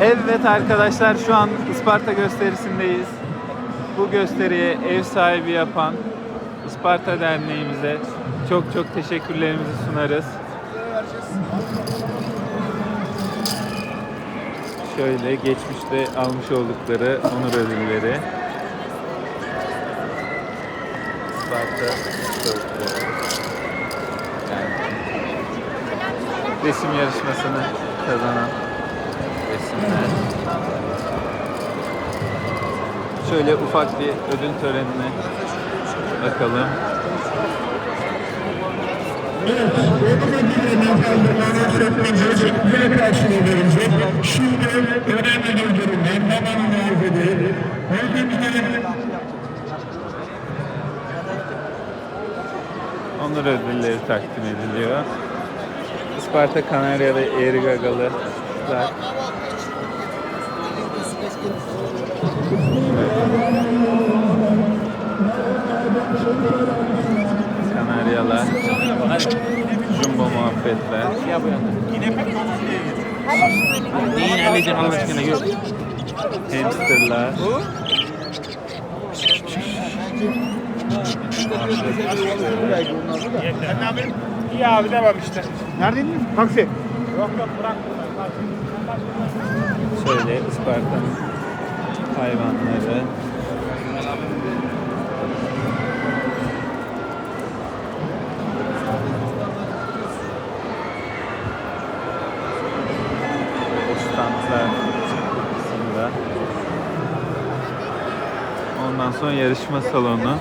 Evet arkadaşlar şu an Isparta gösterisindeyiz. Bu gösteriye ev sahibi yapan Isparta Derneğimize çok çok teşekkürlerimizi sunarız. Şöyle geçmişte almış oldukları onur ödülleri. Isparta. Yani resim yarışmasını kazanan. Şöyle ufak bir ödül törenine bakalım. Evet, ödül kaldırılan öğretmenimiz böyle karşılığı verecek. Şimdi önemli bir durumda. Babanın muhabbeti. Öğretmenlerin Onur ödülleri takdim ediliyor. Isparta Kanaryalı Eğri Gagalılar. Jumbo muhabbetler. Neyin halledin Allah aşkına gör. Hamsterlar. İyi abi devam işte. Neredeydin? Taksi. Yok yok bırak. Şöyle Isparta'nın hayvanları. Ondan sonra yarışma salonu.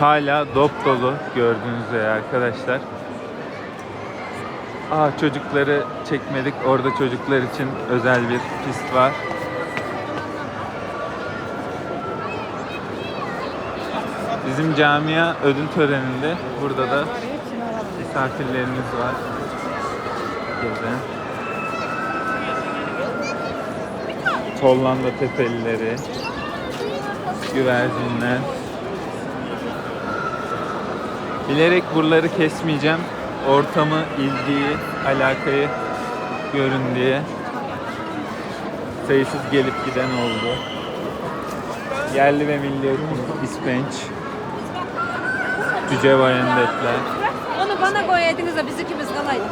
Hala dop dolu gördüğünüz üzere arkadaşlar. Aa çocukları çekmedik. Orada çocuklar için özel bir pist var. Bizim camia ödül töreninde burada da misafirlerimiz var. Gezen. Hollanda tepelileri, güvercinler. Bilerek buraları kesmeyeceğim. Ortamı, ilgiyi, alakayı görün diye. Sayısız gelip giden oldu. Yerli ve milli ırkımız ispenç. Cüce bayandetler. Onu bana koyaydınız da biz ikimiz kalaydık.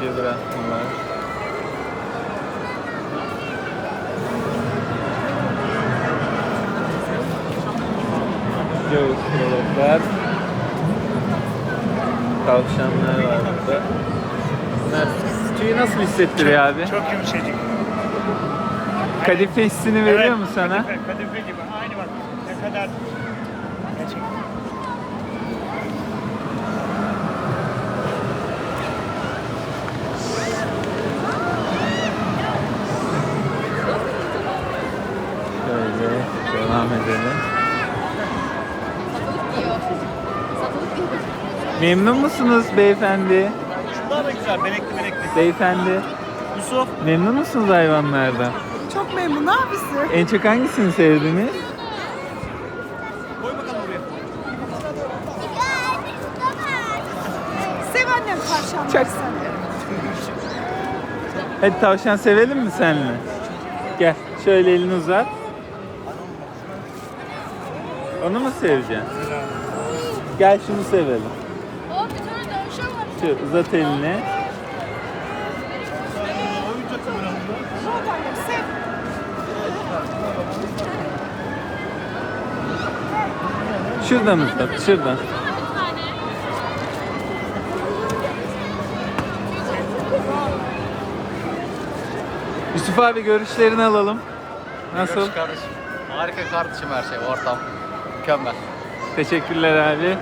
Cüce bırakmalar. Cüce ısırılıklar. Tavşanlar var burada. Bunlar tüyü nasıl hissettiriyor abi? Çok yumuşacık. Kadife hissini veriyor mu sana? Kadife, kadife gibi. Aynı bak. Ne kadar Gerçekten. Şöyle devam edelim. Memnun musunuz beyefendi? Şunlar da güzel. Benekli benekli. Beyefendi, Yusuf. memnun musunuz hayvanlardan? Çok memnun abisi. En çok hangisini sevdiniz? Koy bakalım buraya. Sev annem tavşanları Çok-. Hadi tavşan sevelim mi seninle? Gel, şöyle elini uzat. Onu mu seveceksin? Gel şunu sevelim. O bir tane dönüşe var. Şu uzat elini. Şuradan uzat, şuradan. Yusuf abi görüşlerini alalım. Nasıl? Görüş kardeşim. Harika kardeşim her şey. Ortam mükemmel. Teşekkürler abi.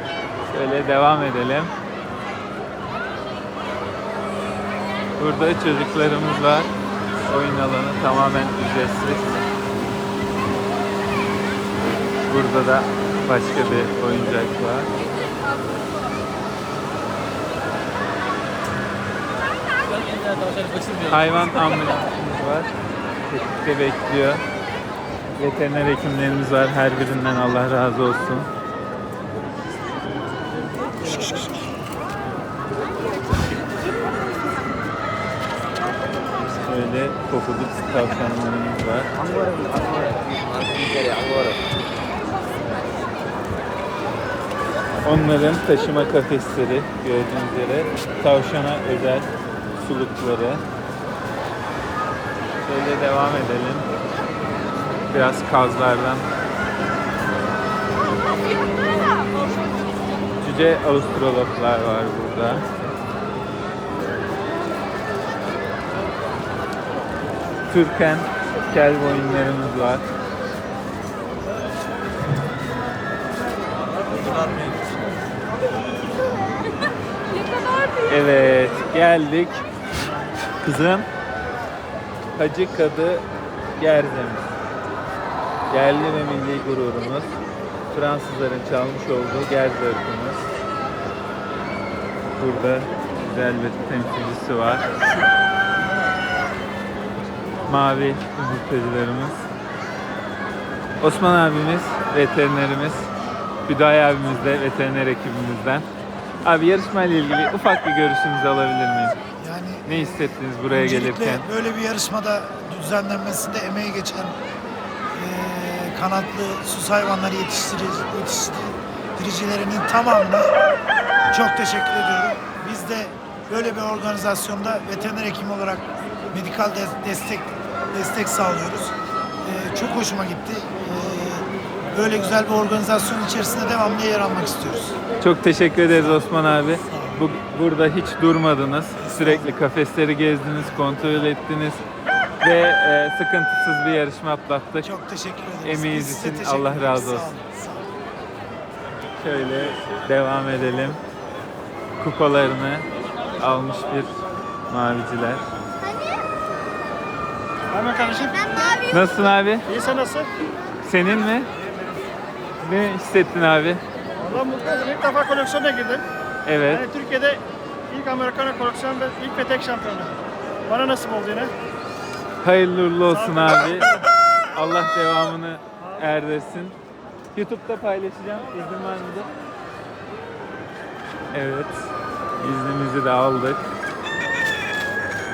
Şöyle devam edelim. Burada çocuklarımız var. Oyun alanı tamamen ücretsiz. Burada da başka bir oyuncak var. Hayvan ambulansımız var. Tetikte bekliyor. Veteriner hekimlerimiz var. Her birinden Allah razı olsun. Böyle kokuduk tavşanlarımız var. Onların taşıma kafesleri gördüğünüz üzere tavşana özel sulukları. Şöyle devam edelim. Biraz kazlardan. Cüce avustraloplar var burada. Türken kel boyunlarımız var. Evet, geldik. Kızım. Hacı Kadı Gerzemiz. Yerli ve milli gururumuz. Fransızların çalmış olduğu Gerze ırkımız. Burada güzel bir temsilcisi var. Mavi yumurtacılarımız. Osman abimiz, veterinerimiz. Hüdayi abimiz de veteriner ekibimizden. Abi yarışmayla ilgili ufak bir görüşünüzü alabilir miyim? Yani Ne hissettiniz buraya öncelikle gelirken? böyle bir yarışmada düzenlenmesinde emeği geçen eee, kanatlı sus hayvanları yetiştirici, yetiştiricilerinin tamamına çok teşekkür ediyorum. Biz de böyle bir organizasyonda veteriner hekim olarak medikal de- destek destek sağlıyoruz. Eee, çok hoşuma gitti. Eee, böyle güzel bir organizasyon içerisinde devamlı yer almak istiyoruz. Çok teşekkür ederiz Osman abi. Bu, burada hiç durmadınız. Sürekli kafesleri gezdiniz, kontrol ettiniz ve e, sıkıntısız bir yarışma atlattık. Çok teşekkür ederiz. Emeğiniz Biz için teşekkür Allah razı Sağ olsun. olun, sağ olun. Şöyle devam edelim. Kupalarını almış bir maviciler. Hemen kardeşim. Nasılsın abi? İyi sen nasıl? Senin mi? Ne hissettin abi? Valla mutlu. İlk defa koleksiyona girdim. Evet. Yani Türkiye'de ilk Amerikana koleksiyon ve ilk ve tek şampiyonu. Bana nasip oldu yine. Hayırlı uğurlu olsun abi. Allah devamını erdirsin. YouTube'da paylaşacağım. İzin var mıdır? Evet. İznimizi de aldık.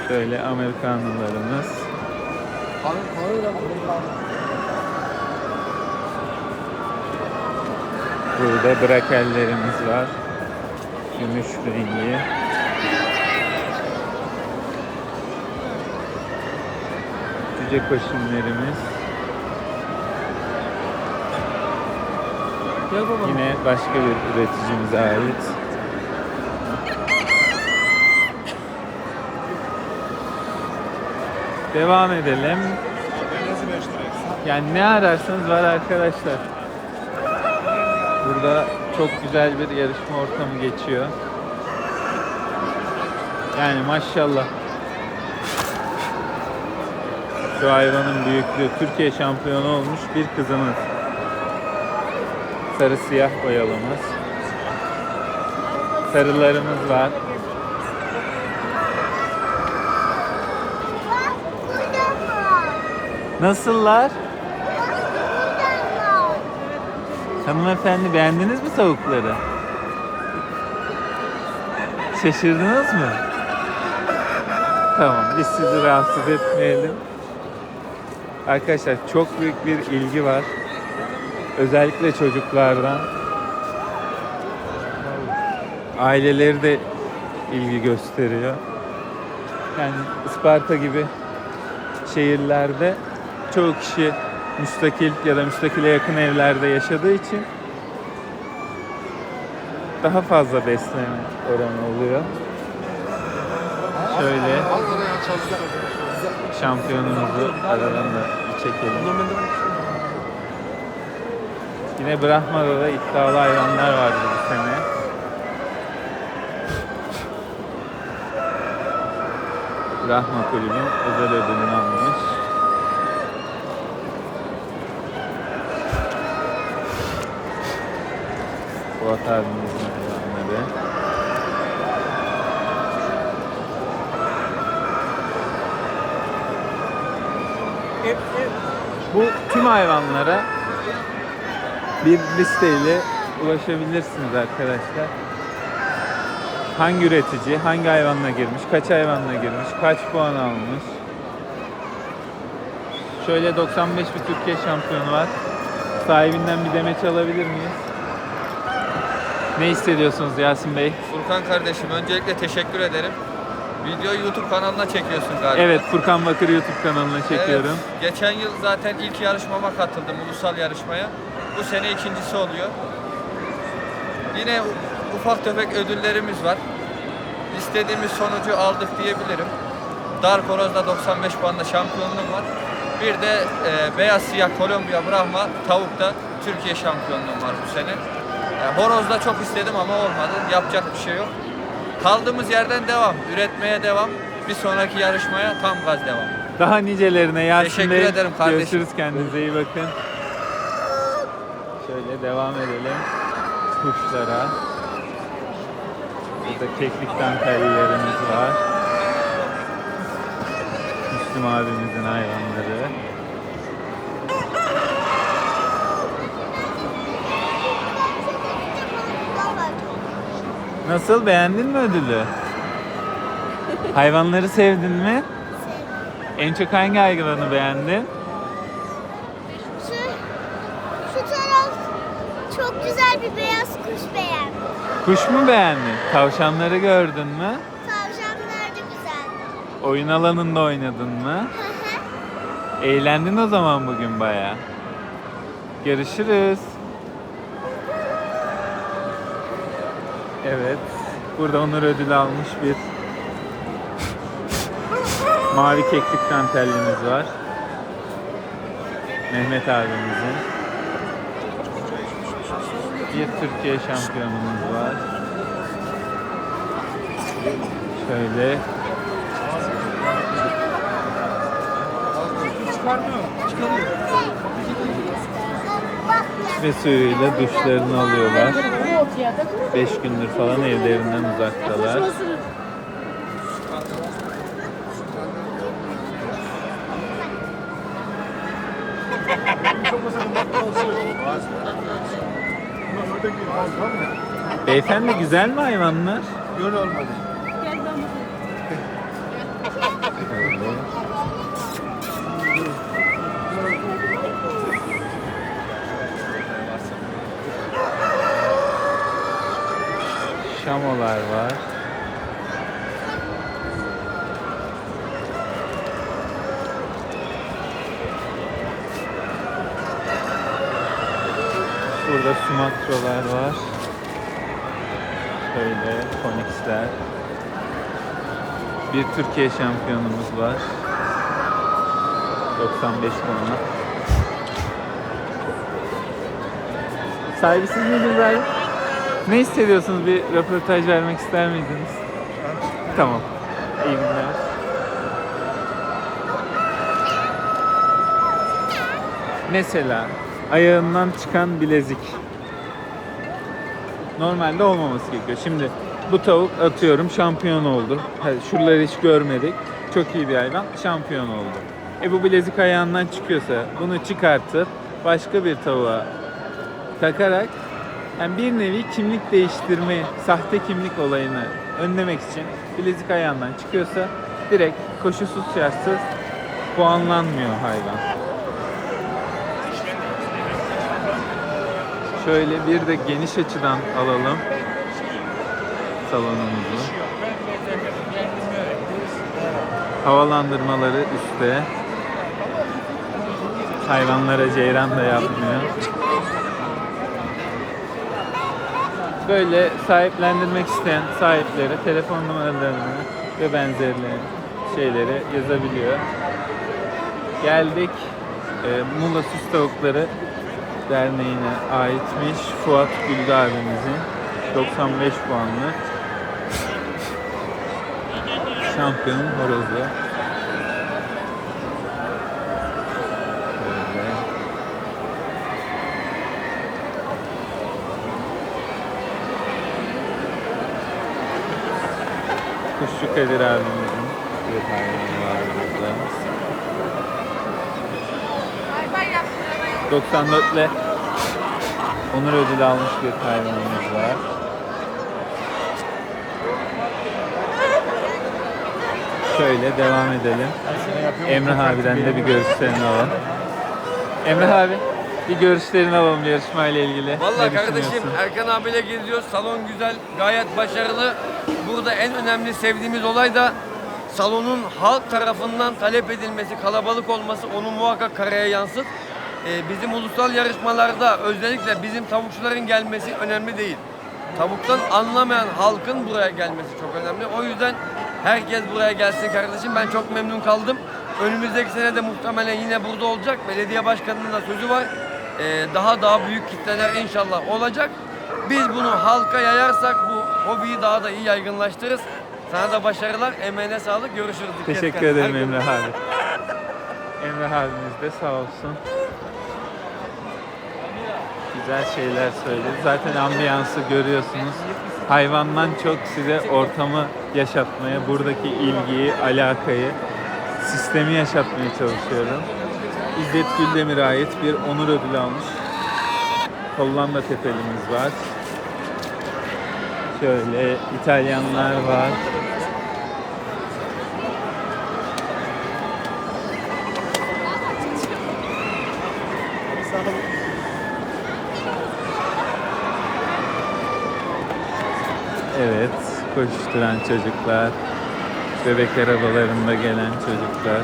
Şöyle Amerikanlılarımız. Burada brakellerimiz var. Gümüş rengi. Cüce koşunlarımız. Yine başka bir üreticimize ait. Devam edelim. Yani ne ararsanız var arkadaşlar. Burada çok güzel bir yarışma ortamı geçiyor. Yani maşallah. Şu hayvanın büyüklüğü Türkiye şampiyonu olmuş bir kızımız. Sarı siyah boyalımız. Sarılarımız var. Nasıllar? Hanımefendi beğendiniz mi tavukları? Şaşırdınız mı? Tamam biz sizi rahatsız etmeyelim. Arkadaşlar çok büyük bir ilgi var. Özellikle çocuklardan. Aileleri de ilgi gösteriyor. Yani Isparta gibi şehirlerde çoğu kişi müstakil ya da müstakile yakın evlerde yaşadığı için daha fazla besleme oranı oluyor. Şöyle şampiyonumuzu aradan da bir çekelim. Yine Brahma'da da iddialı hayvanlar vardı bu sene. Brahma Kulübü'nün özel ödülünü almış. Polat abimizin hayvanları. Bu tüm hayvanlara bir listeyle ulaşabilirsiniz arkadaşlar. Hangi üretici, hangi hayvanla girmiş, kaç hayvanla girmiş, kaç puan almış. Şöyle 95 bir Türkiye şampiyonu var. Sahibinden bir demeç alabilir miyiz? Ne hissediyorsunuz Yasin Bey? Furkan kardeşim öncelikle teşekkür ederim. Videoyu YouTube kanalına çekiyorsun galiba. Evet, Furkan Bakır YouTube kanalına çekiyorum. Evet, geçen yıl zaten ilk yarışmama katıldım, ulusal yarışmaya. Bu sene ikincisi oluyor. Yine ufak tefek ödüllerimiz var. İstediğimiz sonucu aldık diyebilirim. Dark Horoz'da 95 puanla şampiyonluğum var. Bir de e, beyaz siyah Kolombiya Brahma tavukta Türkiye şampiyonluğum var bu sene. E, horozda çok istedim ama olmadı. Yapacak bir şey yok. Kaldığımız yerden devam. Üretmeye devam. Bir sonraki yarışmaya tam gaz devam. Daha nicelerine Yasin Teşekkür Bey. ederim kardeşim. Görüşürüz kendinize iyi bakın. Şöyle devam edelim. Kuşlara. Burada keklik dantellilerimiz var. Müslüm abimizin hayvanları. Nasıl beğendin mi ödülü? Hayvanları sevdin mi? En çok hangi hayvanı beğendin? Şu, şu taraf çok güzel bir beyaz kuş beğendim. Kuş mu beğendin? Tavşanları gördün mü? Tavşanlar da güzeldi. Oyun alanında oynadın mı? Eğlendin o zaman bugün baya. Görüşürüz. Evet. Burada onur ödülü almış bir mavi keklik dantellimiz var. Mehmet abimizin. Bir Türkiye şampiyonumuz var. Şöyle ve suyuyla duşlarını alıyorlar. 5 gündür falan evlerinden uzaktalar. Beyefendi güzel mi hayvanlar? Böyle olmadı. Şamolar var. Burada sumatralar var. Şöyle Phoenix'ler. Bir Türkiye şampiyonumuz var. 95 puanla. Sahibi siz miydiniz abi? Ne hissediyorsunuz? Bir röportaj vermek ister miydiniz? Tamam. İyi günler. Mesela ayağından çıkan bilezik. Normalde olmaması gerekiyor. Şimdi bu tavuk atıyorum şampiyon oldu. Hadi şuraları hiç görmedik. Çok iyi bir hayvan. Şampiyon oldu. E bu bilezik ayağından çıkıyorsa bunu çıkartıp başka bir tavuğa takarak yani bir nevi kimlik değiştirme, sahte kimlik olayını önlemek için bilezik ayağından çıkıyorsa direkt koşusuz şartsız puanlanmıyor hayvan. Şöyle bir de geniş açıdan alalım salonumuzu. Havalandırmaları üstte. Hayvanlara ceyran da yapmıyor. Böyle sahiplendirmek isteyen sahiplere telefon numaralarını ve benzerleri şeyleri yazabiliyor. Geldik e, Muğla Süs Tavukları Derneği'ne aitmiş Fuat Güldü abimizin 95 puanlı şampiyon horozu. Kadir abimizin bir var burada. 94 ile onur ödülü almış bir hayvanımız var. Şöyle devam edelim. Emrah abiden de bir görüşlerini alalım. Emrah abi bir görüşlerini alalım yarışmayla ilgili. Vallahi Ne kardeşim düşünüyorsun? Erkan abiyle geziyoruz. Salon güzel, gayet başarılı. Burada en önemli sevdiğimiz olay da salonun halk tarafından talep edilmesi, kalabalık olması onu muhakkak karaya yansıt. Ee, bizim ulusal yarışmalarda özellikle bizim tavukçuların gelmesi önemli değil. Tavuktan anlamayan halkın buraya gelmesi çok önemli. O yüzden herkes buraya gelsin kardeşim. Ben çok memnun kaldım. Önümüzdeki sene de muhtemelen yine burada olacak. Belediye başkanının da sözü var. Ee, daha daha büyük kitleler inşallah olacak. Biz bunu halka yayarsak bu hobiyi daha da iyi yaygınlaştırırız. Sana da başarılar, emeğine sağlık. Görüşürüz. Dikkat Teşekkür kendine. ederim Emrah abi. Emrah abimiz de sağ olsun. Güzel şeyler söyledi. Zaten ambiyansı görüyorsunuz. Hayvandan çok size ortamı yaşatmaya, buradaki ilgiyi, alakayı, sistemi yaşatmaya çalışıyorum. İzzet Güldemir'e ait bir onur ödülü almış. Hollanda tepelimiz var. Şöyle İtalyanlar var. Evet, koşturan çocuklar, bebek arabalarında gelen çocuklar.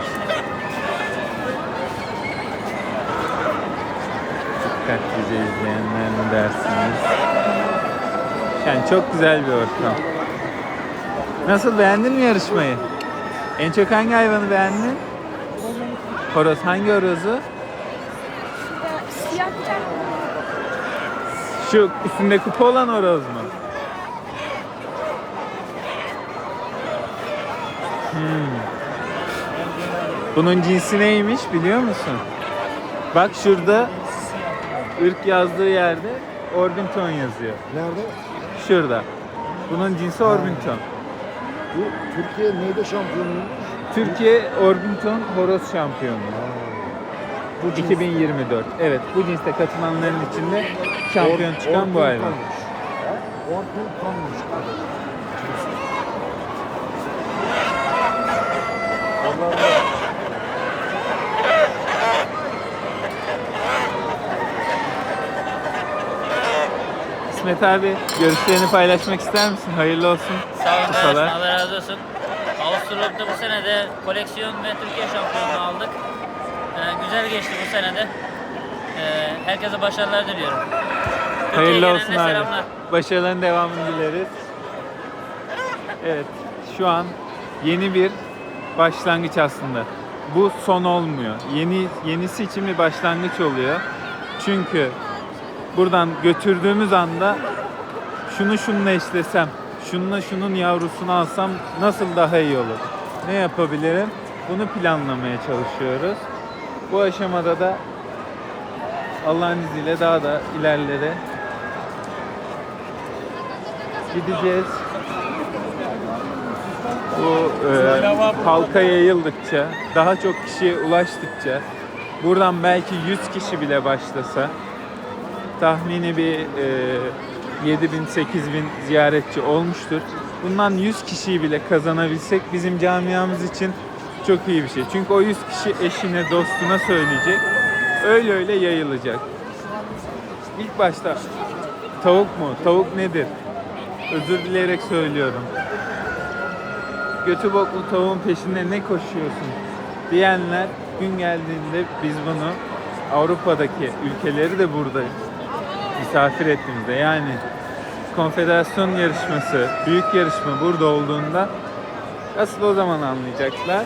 Dikkatlice izleyenler mi dersiniz? Yani çok güzel bir ortam. Nasıl beğendin mi yarışmayı? En çok hangi hayvanı beğendin? Horoz. Hangi horozu? Siyah Şu üstünde kupa olan horoz mu? Hmm. Bunun cinsi neymiş biliyor musun? Bak şurada ırk yazdığı yerde Orbington yazıyor. Nerede? Şurada. Bunun cinsi Orbington. Bu Türkiye neyde şampiyonu? Türkiye Orbington horoz şampiyonu. Bu cins- 2024. Evet bu cinste katılanların içinde şampiyon Or- çıkan bu hayvan. Orpington'muş. Orpington'muş. İsmet abi görüşlerini paylaşmak ister misin? Hayırlı olsun. Sağ olun kardeşim, Allah razı olsun. Avusturya'da bu sene de koleksiyon ve Türkiye şampiyonluğu aldık. Ee, güzel geçti bu sene de. Ee, herkese başarılar diliyorum. Hayırlı olsun abi. selamlar. Başarıların devamını dileriz. Evet, şu an yeni bir başlangıç aslında. Bu son olmuyor. Yeni yenisi için bir başlangıç oluyor. Çünkü buradan götürdüğümüz anda şunu şununla eşlesem, şununla şunun yavrusunu alsam nasıl daha iyi olur? Ne yapabilirim? Bunu planlamaya çalışıyoruz. Bu aşamada da Allah'ın izniyle daha da ilerlere gideceğiz. Bu e, halka yayıldıkça, daha çok kişiye ulaştıkça, buradan belki 100 kişi bile başlasa, tahmini bir e, 7 bin, 8 bin ziyaretçi olmuştur. Bundan 100 kişiyi bile kazanabilsek bizim camiamız için çok iyi bir şey. Çünkü o 100 kişi eşine, dostuna söyleyecek. Öyle öyle yayılacak. İlk başta tavuk mu? Tavuk nedir? Özür dileyerek söylüyorum. Götü boklu tavuğun peşinde ne koşuyorsun diyenler gün geldiğinde biz bunu Avrupa'daki ülkeleri de burada misafir ettiğimizde yani konfederasyon yarışması, büyük yarışma burada olduğunda asıl o zaman anlayacaklar.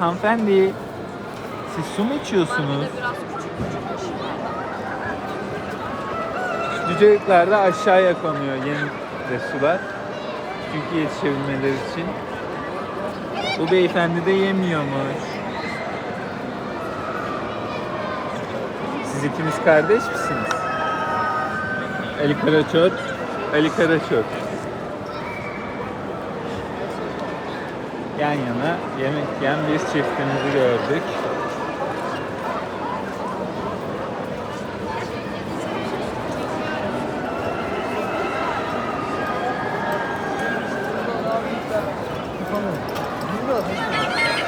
Hanımefendi siz su mu içiyorsunuz? Cücelikler de aşağıya konuyor yeni de sular. Çünkü yetişebilmeleri için. Bu beyefendi de yemiyormuş. Siz ikiniz kardeş misiniz? Ali Karaçöz. Ali Karaçöz. Yan yana yemek yiyen bir çiftimizi gördük.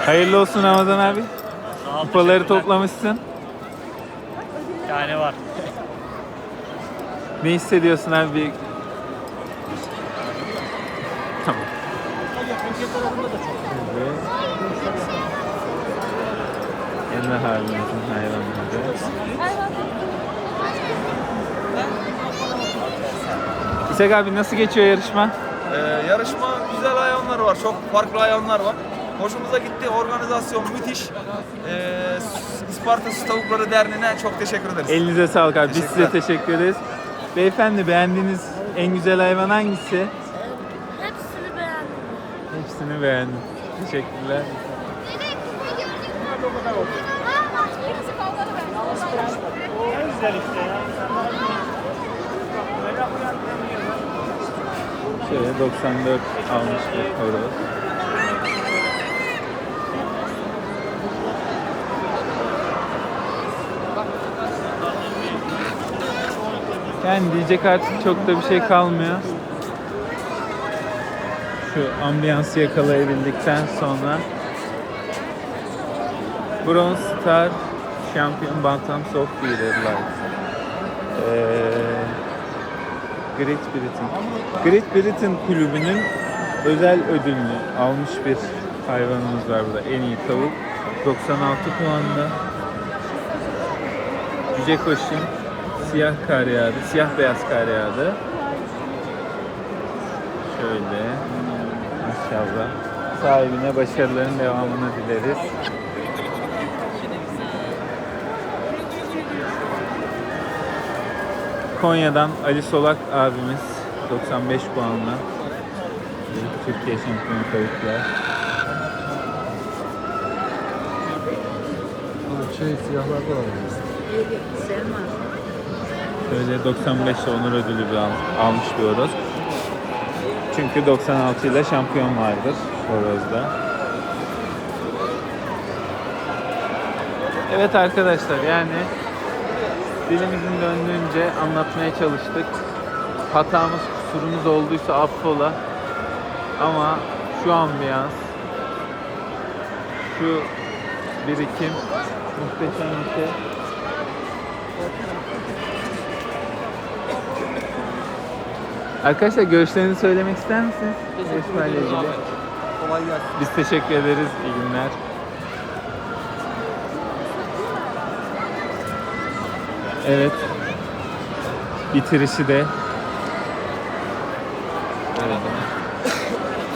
Hayırlı olsun Ramazan abi. Kupaları toplamışsın. Yani var. Ne hissediyorsun abi? Bir... Tamam. Evet. Emre hayvanları. İshak abi nasıl geçiyor yarışma? Ee, yarışma güzel hayvanlar var. Çok farklı hayvanlar var. Hoşumuza gitti. Organizasyon müthiş. Ee, İsparta Su Tavukları Derneği'ne çok teşekkür ederiz. Elinize sağlık abi. Biz size teşekkür ederiz. Beyefendi beğendiğiniz en güzel hayvan hangisi? Hepsini beğendim. Hepsini beğendim. Teşekkürler. Şöyle 94 almış bir horoz. Yani diyecek artık çok da bir şey kalmıyor. Şu ambiyansı yakalayabildikten sonra Bronze Star Champion Bantams of Feeder Light. Ee, Great Britain. Great Britain kulübünün özel ödülünü almış bir hayvanımız var burada. En iyi tavuk. 96 puanda. Yüce Koşun. Siyah kar yağdı. Siyah beyaz kar yağdı. Şöyle. İnşallah. Sahibine başarıların devamını dileriz. Konya'dan Ali Solak abimiz 95 puanla Türkiye şampiyonu tavuklar. Şey siyahlarda var. Böyle 95 onur ödülü bir al- almış bir horoz. Çünkü 96 ile şampiyon vardır horozda. Evet arkadaşlar yani dilimizin döndüğünce anlatmaya çalıştık. Hatamız kusurumuz olduysa affola. Ama şu ambiyans, şu birikim muhteşem bir şey. Arkadaşlar görüşlerinizi söylemek ister misiniz? Yarışmayla ilgili. Kolay gelsin. Biz teşekkür ederiz. İyi günler. Evet. Bitirişi de.